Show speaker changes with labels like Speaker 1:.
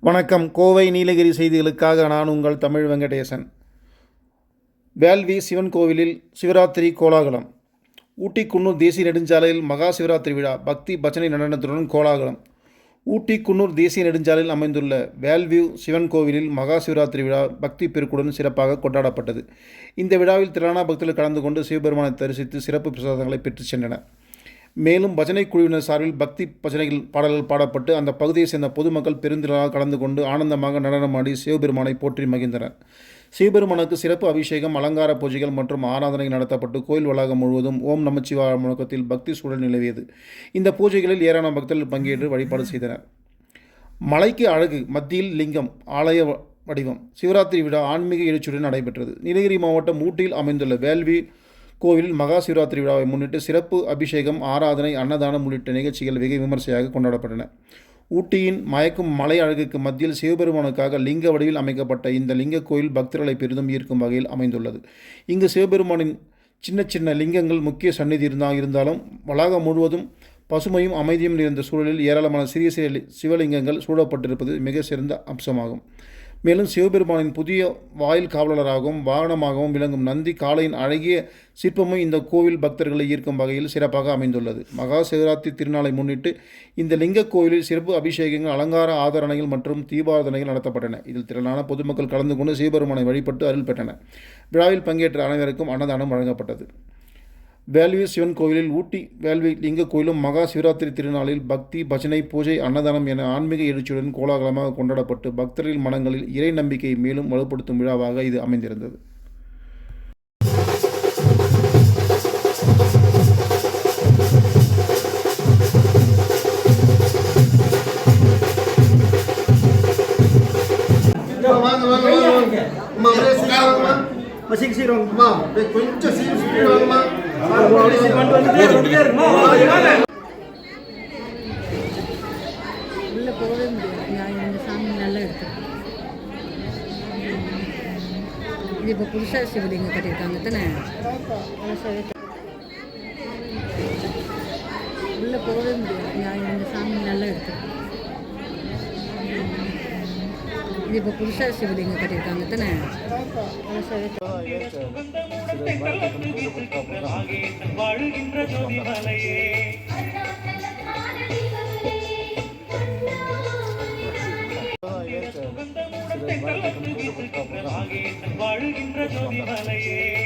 Speaker 1: வணக்கம். கோவை நீலகிரி செய்திகளுக்காக நான் உங்கள் தமிழ் வெங்கடேசன். வேல்வி சிவன் கோவிலில் சிவராத்திரி கோலாகலம். ஊட்டி குன்னூர் தேசிய நெடுஞ்சாலையில் மகா சிவராத்திரி விழா. பக்தி பஜனை நடனத்துடன் கோலாகலம். ஊட்டி குன்னூர் தேசிய நெடுஞ்சாலையில் அமைந்துள்ள வேல்வியூ சிவன் கோவிலில் மகா சிவராத்திரி விழா பக்தி பெருக்குடன் சிறப்பாக கொண்டாடப்பட்டது. இந்த விழாவில் திரளான பக்தர்கள் கலந்து கொண்டு சிவபெருமானை தரிசித்து சிறப்பு பிரசாதங்களை பெற்றுச் சென்றனர். மேலும் பஜனை குழுவினர் சார்பில் பக்தி பஜனைகள் பாடல்கள் பாடப்பட்டு அந்த பகுதியைச் சேர்ந்த பொதுமக்கள் பெருந்திரளாக கலந்து கொண்டு ஆனந்தமாக நடனமாடி சிவபெருமானை போற்றி மகிழ்ந்தனர். சிவபெருமானுக்கு சிறப்பு அபிஷேகம் அலங்கார பூஜைகள் மற்றும் ஆராதனை நடத்தப்பட்டு கோயில் வளாகம் முழுவதும் ஓம் நமச்சிவாய முழக்கத்தில் பக்தி சூழல் நிலவியது. இந்த பூஜைகளில் ஏராளமான பக்தர்கள் பங்கேற்று வழிபாடு செய்தனர். மலைக்கு அழகு மத்தியில் லிங்கம் ஆலய வடிவம் சிவராத்திரி விழா ஆன்மீக எழுச்சியுடன் நடைபெற்றது. நீலகிரி மாவட்டம் ஊட்டியில் அமைந்துள்ள வேள்வி கோவிலில் மகா சிவராத்திரி விழாவை முன்னிட்டு சிறப்பு அபிஷேகம் ஆராதனை அன்னதானம் உள்ளிட்ட நிகழ்ச்சிகள் வெகு விமர்சையாக கொண்டாடப்பட்டன. ஊட்டியின் மயக்கும் மலை அழகுக்கு மத்தியில் சிவபெருமானுக்காக லிங்க வடிவில் அமைக்கப்பட்ட இந்த லிங்க கோயில் பக்தர்களை பெரிதும் ஈர்க்கும் வகையில் அமைந்துள்ளது. இங்கு சிவபெருமானின் சின்ன சின்ன லிங்கங்கள் முக்கிய சந்நிதி இருந்தா இருந்தாலும் வளாகம் முழுவதும் பசுமையும் அமைதியும் நிறைந்த சூழலில் ஏராளமான சிறிய சிறிய சிவலிங்கங்கள் சூழப்பட்டிருப்பது மிக சிறந்த அம்சமாகும். மேலும் சிவபெருமானின் புதிய வாயில் காவலராகவும் வாகனமாகவும் விளங்கும் நந்தி காளையின் அழகிய சிற்பமும் இந்த கோவில் பக்தர்களை ஈர்க்கும் வகையில் சிறப்பாக அமைந்துள்ளது. மகா சிவராத்திரி திருநாளை முன்னிட்டு இந்த லிங்க கோவிலில் சிறப்பு அபிஷேகங்கள் அலங்கார ஆதரணைகள் மற்றும் தீபாராதனைகள் நடத்தப்பட்டன. இதில் திரளான பொதுமக்கள் கலந்து கொண்டு சிவபெருமானை வழிபட்டு அருள் பெற்றனர். விழாவில் பங்கேற்ற அனைவருக்கும் அன்னதானம் வழங்கப்பட்டது. வேல்வி சிவன் கோவிலில் ஊட்டி வேல்வி லிங்க கோயிலும் மகா சிவராத்திரி திருநாளில் பக்தி பஜனை பூஜை அன்னதானம் என ஆன்மீக எழுச்சியுடன் கோலாகலமாக கொண்டாடப்பட்டு பக்தர்களின் மனங்களில் இறை நம்பிக்கையை மேலும் வலுப்படுத்தும் விழாவாக இது அமைந்திருந்தது
Speaker 2: கொஞ்சம் சீக்கிரம் வாங்கம்மா
Speaker 3: உள்ள போகவே முடியாது நான் இந்த சாமி நல்லா எடுத்துருக்கேன் இது இப்போ புதுசாக சிவலிங்கம் கட்டியிருக்காங்க தானே உள்ளே போகவே முடியாது நான் இந்த சாமி நல்லா எடுத்துருக்கேன் இது இப்போ புதுசாக சிவலிங்கம் கட்டியிருக்காங்க. தானே? பழசாவே
Speaker 4: வாழுகின்ற ஜோதி மலையே